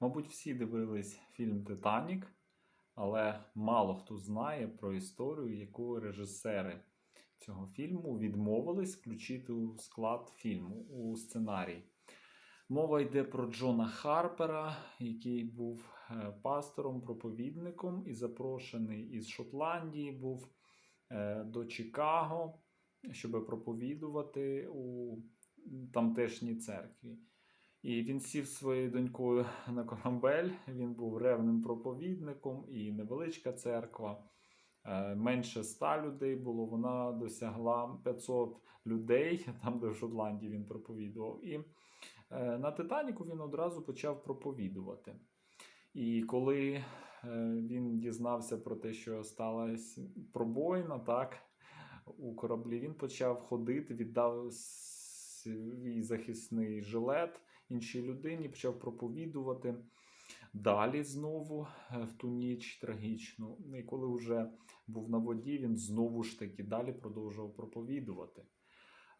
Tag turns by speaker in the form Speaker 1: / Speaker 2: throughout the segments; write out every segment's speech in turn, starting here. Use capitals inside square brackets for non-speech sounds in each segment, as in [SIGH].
Speaker 1: Мабуть, всі дивились фільм Титанік, але мало хто знає про історію, яку режисери цього фільму відмовились включити у склад фільму у сценарій. Мова йде про Джона Харпера, який був е, пастором, проповідником і запрошений із Шотландії був е, до Чикаго, щоб проповідувати у тамтешній церкві. І він сів своєю донькою на корабель. Він був ревним проповідником і невеличка церква. е, Менше ста людей було. Вона досягла 500 людей, там, де в Шотландії він проповідував. І е, на Титаніку він одразу почав проповідувати. І коли е, він дізнався про те, що сталася пробоїна, так, у кораблі, він почав ходити, віддав свій захисний жилет іншій людині, почав проповідувати. Далі знову е, в ту ніч трагічну. І коли вже був на воді, він знову ж таки далі продовжував проповідувати,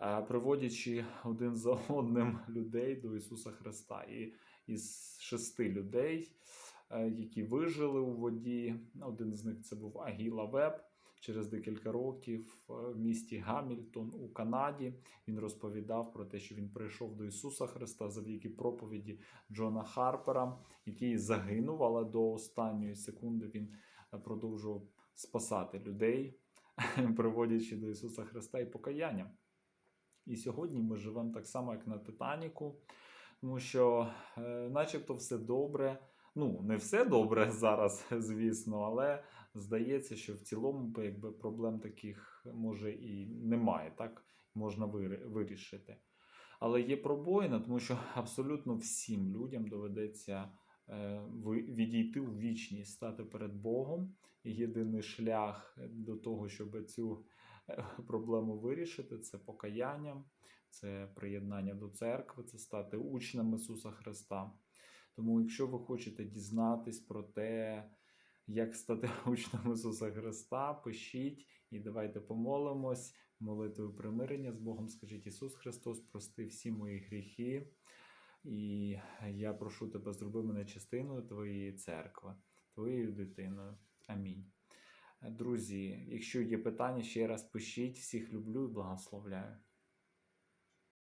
Speaker 1: е, приводячи один за одним людей до Ісуса Христа. І із шести людей, е, які вижили у воді, один з них це був Агіла Веб. Через декілька років е, в місті Гамільтон у Канаді він розповідав про те, що він прийшов до Ісуса Христа завдяки проповіді Джона Харпера, який загинув, але до останньої секунди він е, продовжував спасати людей, [LAUGHS] приводячи до Ісуса Христа і покаяння. І сьогодні ми живемо так само, як на Титаніку, тому що, е, начебто, все добре. Ну, не все добре [LAUGHS] зараз, звісно, але здається, що в цілому якби, проблем таких може і немає, так можна вирішити. Але є пробоїна, тому що [LAUGHS] абсолютно всім людям доведеться е, відійти у вічність, стати перед Богом. Єдиний шлях до того, щоб цю е, проблему вирішити, це покаяння, це приєднання до церкви, це стати учнями Ісуса Христа. Тому, якщо ви хочете дізнатись про те, як стати [LAUGHS] учнем Ісуса Христа, пишіть і давайте помолимось. Молитвою примирення з Богом скажіть Ісус Христос, прости всі мої гріхи. І я прошу тебе, зроби мене частиною твоєї церкви, твоєю дитиною. Амінь. Друзі, якщо є питання, ще раз пишіть. Всіх люблю і благословляю.